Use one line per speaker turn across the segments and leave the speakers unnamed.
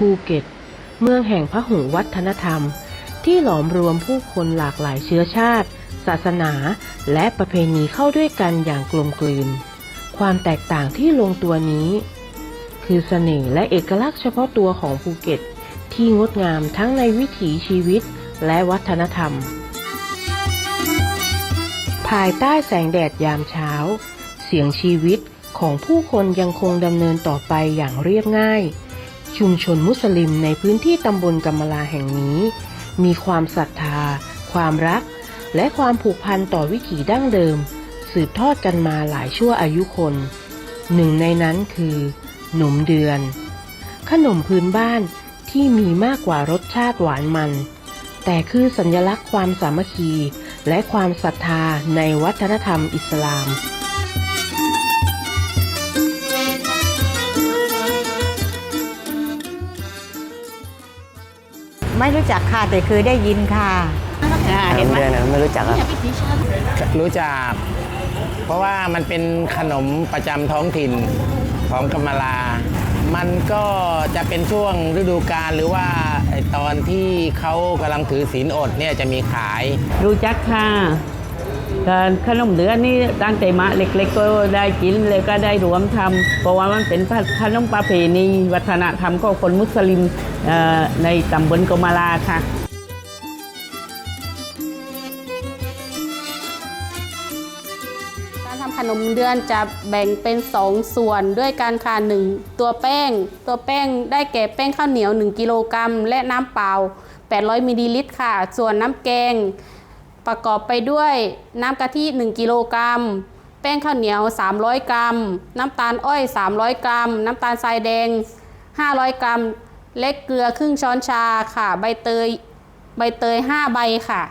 ภูเก็ต เมืองแห่งพหุวัฒนธรรม ที่หลอมรวมผู้คนหลากหลายเชื้อชาติ ศาสนา และประเพณีเข้าด้วยกันอย่างกลมกลืน ความแตกต่างที่ลงตัวนี้ คือเสน่ห์และเอกลักษณ์เฉพาะตัวของภูเก็ต ที่งดงามทั้งในวิถีชีวิตและวัฒนธรรม ภายใต้แสงแดดยามเช้า เสียงชีวิตของผู้คนยังคงดำเนินต่อไปอย่างเรียบง่าย ชุมชนมุสลิมในพื้นที่ตำบลกำมลาแห่งนี้ มีความศรัทธา ความรัก และความผูกพันต่อวิถีดั้งเดิม สืบทอดกันมาหลายชั่วอายุคน หนึ่งในนั้นคือ หนมเดือน ขนมพื้นบ้านที่มีมากกว่ารสชาติหวานมัน แต่คือสัญลักษณ์ความสามัคคี และความศรัทธาในวัฒนธรรมอิสลาม
ไม่รู้จักค่ะแต่เคยได้ยินค่ะอ่า
เห็
เห็
น
นไหม
เดือนนะไม่รู้จักครับ
รู้จัก เพราะว่ามันเป็นขนมประจำท้องถิ่นของกำมะลา มันก็จะเป็นช่วงฤดูกาลหรือว่าไอ้ตอนที่เขากำลังถือศีลอดเนี่ยจะมีขาย
รู้จักค่ะการ ขนมเดือนนี่ตั้งแต่มาเล็ก ๆ ก็ได้กินเลยก็ได้รวมทำเพราะว่ามันเป็นขนมประเพณีวัฒนธรรมของคนมุสลิมในตำบลกมาลาค่ะ
การทำขนมเดือนจะแบ่งเป็น 2 ส่วนด้วยการค่ะหนึ่งตัวแป้ง ตัวแป้งได้แก่แป้งข้าวเหนียว 1 กิโลกรัมและน้ำเปล่า 800มิลลิลิตรค่ะ ส่วนน้ำแกง ประกอบไปด้วยน้ำกะทิ 1 กิโลกรัม แป้งข้าวเหนียว 300 กรัม น้ำตาลอ้อย 300 กรัม น้ำตาลทรายแดง 500 กรัมและเกลือครึ่งช้อนชาค่ะ ใบเตย ใบเตย 5 ใบค่ะ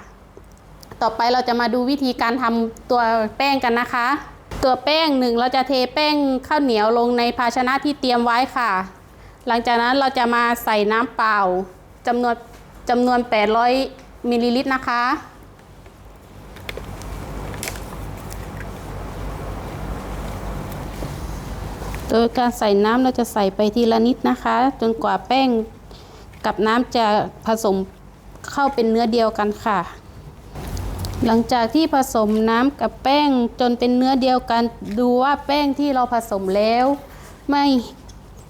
ต่อไปเราจะมาดูวิธีการทำตัวแป้งกันนะคะ ตัวแป้งหนึ่งเราจะเทแป้งข้าวเหนียวลงในภาชนะที่เตรียมไว้ค่ะ หลังจากนั้นเราจะมาใส่น้ำเปล่าจำนวนจำนวน 800มิลลิลิตรนะคะ โดยการใส่น้ำเราจะใส่ไปทีละนิดนะคะ จนกว่าแป้งกับน้ำจะผสมเข้าเป็นเนื้อเดียวกันค่ะ หลังจากที่ผสมน้ำกับแป้งจนเป็นเนื้อเดียวกัน ดูว่าแป้งที่เราผสมแล้ว ไม่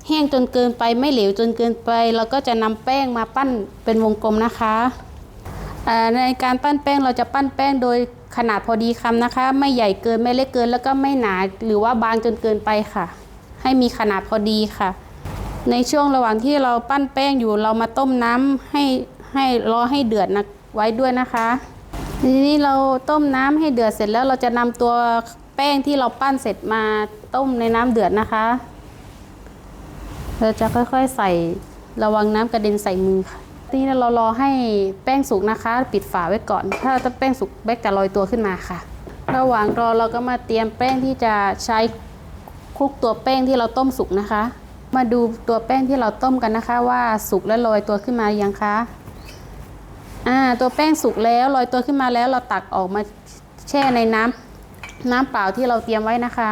แห้งจนเกินไปไม่เหลวจนเกินไป เราก็จะนำแป้งมาปั้นเป็นวงกลมนะคะในการปั้นแป้งเราจะปั้นแป้งโดยขนาดพอดีคำนะคะ ไม่ใหญ่เกินไม่เล็กเกินแล้วก็ไม่หนาหรือว่าบางจนเกินไปค่ะ ให้มีขนาดพอดีค่ะ ในช่วงระหว่างที่เราปั้นแป้งอยู่เรามาต้มน้ำให้ให้รอให้เดือดนะไว้ด้วยนะคะทีนี้เราต้มน้ำให้เดือดเสร็จแล้วเราจะนำตัวแป้งที่เราปั้นเสร็จมาต้มในน้ำเดือดนะคะ เราจะค่อยๆใส่ระวังน้ำกระเด็นใส่มือค่ะทีนี้เรารอให้แป้งสุกนะคะ ปิดฝาไว้ก่อนถ้าถ้าแป้งสุกแป้งจะลอยตัวขึ้นมาค่ะ ระหว่างรอเราก็มาเตรียมแป้งที่จะใช้ คลุกตัวแป้งที่เราต้มสุกนะคะ มาดูตัวแป้งที่เราต้มกันนะคะ ว่าสุกและลอยตัวขึ้นมายังคะอ่าตัวแป้งสุกแล้วลอยตัวขึ้นมาแล้วเราตักออกมาแช่ในน้ำน้ำเปล่าที่เราเตรียมไว้นะคะ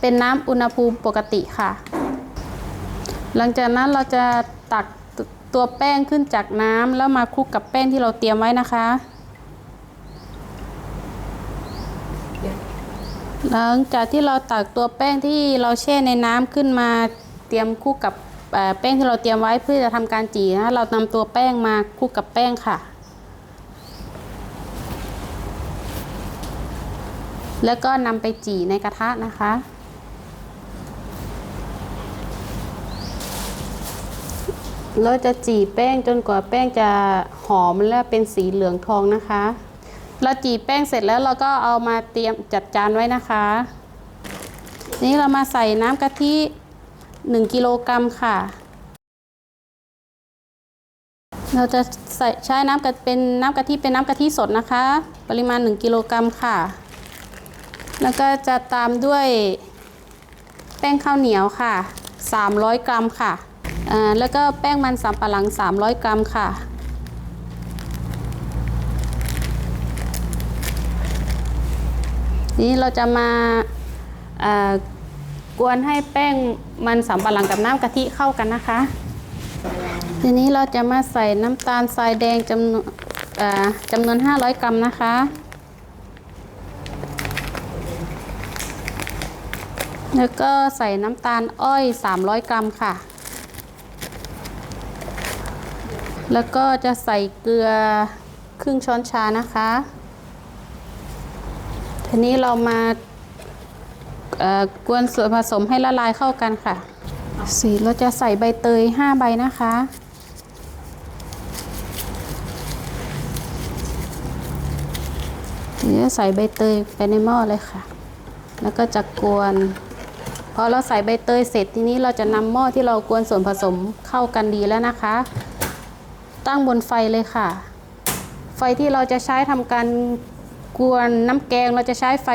เป็นน้ำอุณหภูมิปกติค่ะ หลังจากนั้นเราจะตักตตัวแป้งขึ้นจากน้ำแล้วมาคลุกกับแป้งที่เราเตรียมไว้นะคะ หลังจากที่เราตักตัวแป้งที่เราแช่ในน้ำขึ้นมาเตรียมคลุกกับแป้งที่เราเตรียมไว้เพื่อจะทำการจีนะเรานำตัวแป้งมาคลุกกับแป้งค่ะ แล้วก็นำไปจีในกระทะนะคะ เราจะจีแป้งจนกว่าแป้งจะหอมและเป็นสีเหลืองทองนะคะ เราจีแป้งเสร็จแล้วเราก็เอามาเตรียมจัดจานไว้นะคะ นี่เรามาใส่น้ำกะทิ 1 กิโลกรัมค่ะ เราจะใส่ใช้น้ำกะเป็นน้ำกะทิเป็นน้ำกะทิสดนะคะ ปริมาณ 1 กิโลกรัมค่ะ แล้วก็จะตามด้วยแป้งข้าวเหนียวค่ะ 300 กรัมค่ะ แล้วก็แป้งมันสำปะหลัง 300 กรัมค่ะ นี้เราจะมากวนให้แป้งมันสำปะหลังกับน้ำกะทิเข้ากันนะคะ ทีนี้เราจะมาใส่น้ำตาลทรายแดงจำนวนจำนวน 500 กรัมนะคะ แล้วก็ใส่น้ำตาลอ้อย 300 กรัมค่ะ แล้วก็จะใส่เกลือครึ่งช้อนชานะคะ ทีนี้เรามาเอ่อกวนส่วนผสมให้ละลายเข้ากันค่ะ สีเราจะใส่ใบเตย 5 ใบนะคะ ทีนี้ใส่ใบเตยไปในหม้อเลยค่ะ แล้วก็จะกวน พอเราใส่ใบเตยเสร็จทีนี้เราจะนำหม้อที่เรากวนส่วนผสมเข้ากันดีแล้วนะคะ ตั้งบนไฟเลยค่ะ ไฟที่เราจะใช้ทำการ กวนน้ำแกงเราจะใช้ไฟ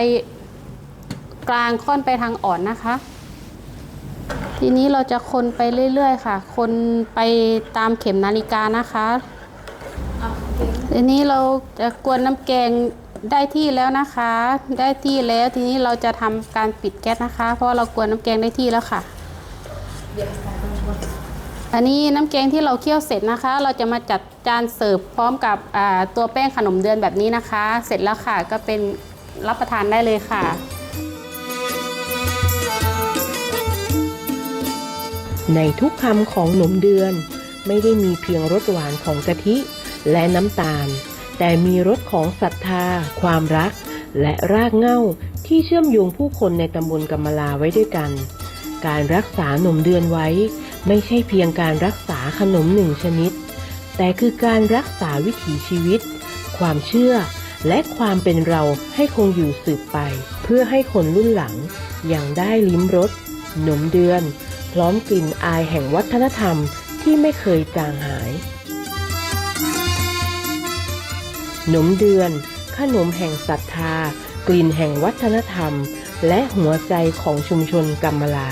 กลางค่อนไปทางอ่อนนะคะ ทีนี้เราจะคนไปเรื่อยๆค่ะ คนไปตามเข็มนาฬิกานะคะทีนี้เราจะกวนน้ำแกงได้ที่แล้วนะคะ ได้ที่แล้วทีนี้เราจะทำการปิดแก๊สนะคะ เพราะเรากวนน้ำแกงได้ที่แล้วค่ะ อันนี้น้ำแกงที่เราเคี่ยวเสร็จนะคะ เราจะมาจัดจานเสิร์ฟพร้อมกับตัวแป้งขนมเดือนแบบนี้นะคะ เสร็จแล้วค่ะก็เป็นรับประทานได้เลยค่ะ
ในทุกคำของหนมเดือน ไม่ได้มีเพียงรสหวานของกะทิและน้ำตาล แต่มีรสของศรัทธา ความรัก และรากเหง้าที่เชื่อมโยงผู้คนในตำบลกำมะลาไว้ด้วยกัน การรักษาหนมเดือนไว้ ไม่ใช่เพียงการรักษาขนมหนึ่งชนิด แต่คือการรักษาวิถีชีวิต ความเชื่อ และความเป็นเราให้คงอยู่สืบไป เพื่อให้คนรุ่นหลังยังได้ลิ้มรสหนมเดือน พร้อมกลิ่นอายแห่งวัฒนธรรมที่ไม่เคยจางหาย หนมเดือน ขนมแห่งศรัทธา กลิ่นแห่งวัฒนธรรม และหัวใจของชุมชนกำมลา